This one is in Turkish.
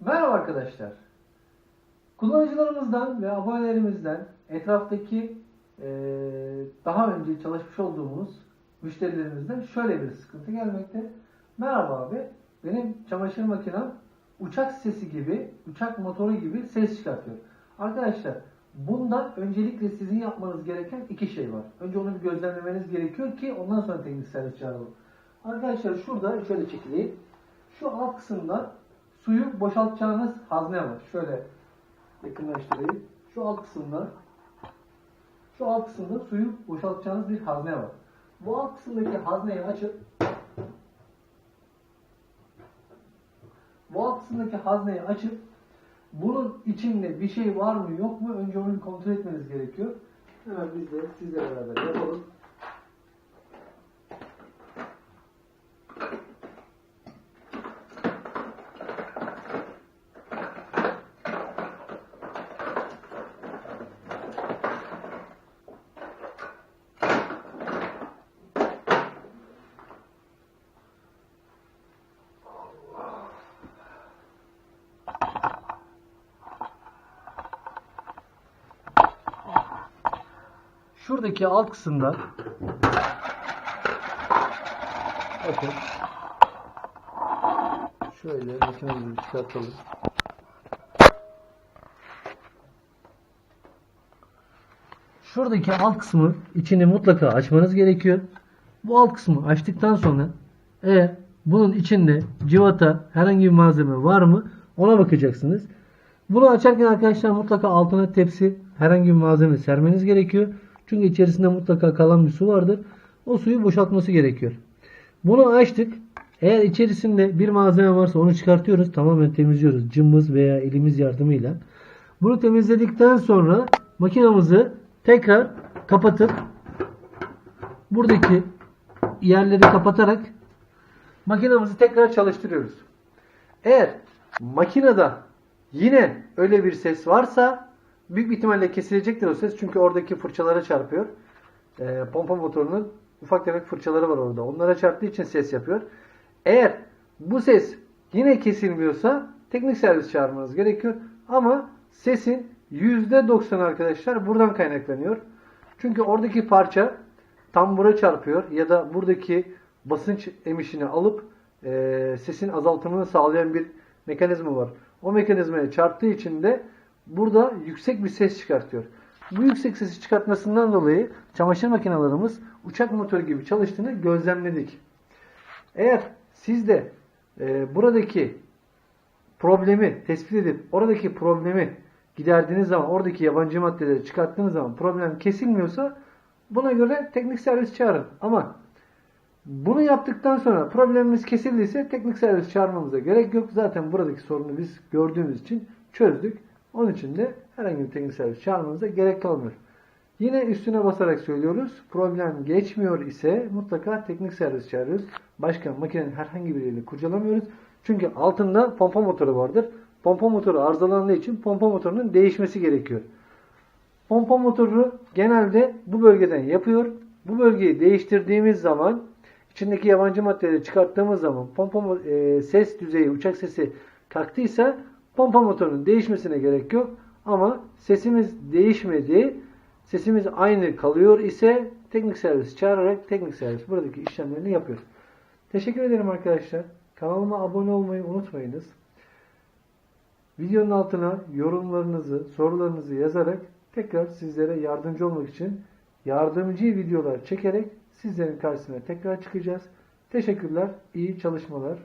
Merhaba arkadaşlar. Kullanıcılarımızdan ve abonelerimizden etraftaki eee, daha önce çalışmış olduğumuz müşterilerimizden şöyle bir sıkıntı gelmekte. Merhaba abi, benim çamaşır makinem uçak sesi gibi, uçak motoru gibi ses çıkartıyor. Arkadaşlar, bunda öncelikle sizin yapmanız gereken iki şey var. Önce onu bir gözlemlemeniz gerekiyor ki ondan sonra teknik servis çağıralım. Arkadaşlar şurada şöyle çekileyim. Şu alt kısımda suyu boşaltacağınız hazne var. Şöyle yakınlaştırayım. Şu alt kısımda şu alt kısımda suyu boşaltacağınız bir hazne var. Bu alt kısımdaki hazneyi açıp bu alt kısımdaki hazneyi açıp bunun içinde bir şey var mı yok mu önce onu kontrol etmeniz gerekiyor. Hemen biz de sizle beraber yapalım. Şuradaki alt kısımda bakın şöyle makinemizi çıkartalım. Şuradaki alt kısmı içini mutlaka açmanız gerekiyor. Bu alt kısmı açtıktan sonra eğer bunun içinde civata herhangi bir malzeme var mı ona bakacaksınız. Bunu açarken arkadaşlar mutlaka altına tepsi herhangi bir malzeme sermeniz gerekiyor. Çünkü içerisinde mutlaka kalan bir su vardır. O suyu boşaltması gerekiyor. Bunu açtık. Eğer içerisinde bir malzeme varsa onu çıkartıyoruz. Tamamen temizliyoruz. Cımbız veya elimiz yardımıyla. Bunu temizledikten sonra makinamızı tekrar kapatıp buradaki yerleri kapatarak makinamızı tekrar çalıştırıyoruz. Eğer makinede yine öyle bir ses varsa büyük bir ihtimalle kesilecektir o ses. Çünkü oradaki fırçalara çarpıyor. Ee, pompa motorunun ufak tefek fırçaları var orada. Onlara çarptığı için ses yapıyor. Eğer bu ses yine kesilmiyorsa teknik servis çağırmanız gerekiyor. Ama sesin %90 arkadaşlar buradan kaynaklanıyor. Çünkü oradaki parça tambura çarpıyor ya da buradaki basınç emişini alıp e, sesin azaltımını sağlayan bir mekanizma var. O mekanizmaya çarptığı için de burada yüksek bir ses çıkartıyor. Bu yüksek sesi çıkartmasından dolayı çamaşır makinelerimiz uçak motoru gibi çalıştığını gözlemledik. Eğer siz de e, buradaki problemi tespit edip oradaki problemi giderdiğiniz zaman oradaki yabancı maddeleri çıkarttığınız zaman problem kesilmiyorsa buna göre teknik servis çağırın. Ama bunu yaptıktan sonra problemimiz kesildiyse teknik servis çağırmamıza gerek yok. Zaten buradaki sorunu biz gördüğümüz için çözdük. Onun için de herhangi bir teknik servis çağırmanıza gerek kalmıyor. Yine üstüne basarak söylüyoruz. Problem geçmiyor ise mutlaka teknik servis çağırıyoruz. Başka makinenin herhangi biriyle kurcalamıyoruz. Çünkü altında pompa motoru vardır. Pompa motoru arızalandığı için pompa motorunun değişmesi gerekiyor. Pompa motoru genelde bu bölgeden yapıyor. Bu bölgeyi değiştirdiğimiz zaman içindeki yabancı maddeleri çıkarttığımız zaman pompa e, ses düzeyi, uçak sesi kalktıysa pompa motorunun değişmesine gerek yok. Ama sesimiz değişmedi, sesimiz aynı kalıyor ise teknik servis çağırarak teknik servis buradaki işlemlerini yapıyor. Teşekkür ederim arkadaşlar. Kanalıma abone olmayı unutmayınız. Videonun altına yorumlarınızı, sorularınızı yazarak tekrar sizlere yardımcı olmak için yardımcı videolar çekerek sizlerin karşısına tekrar çıkacağız. Teşekkürler, iyi çalışmalar.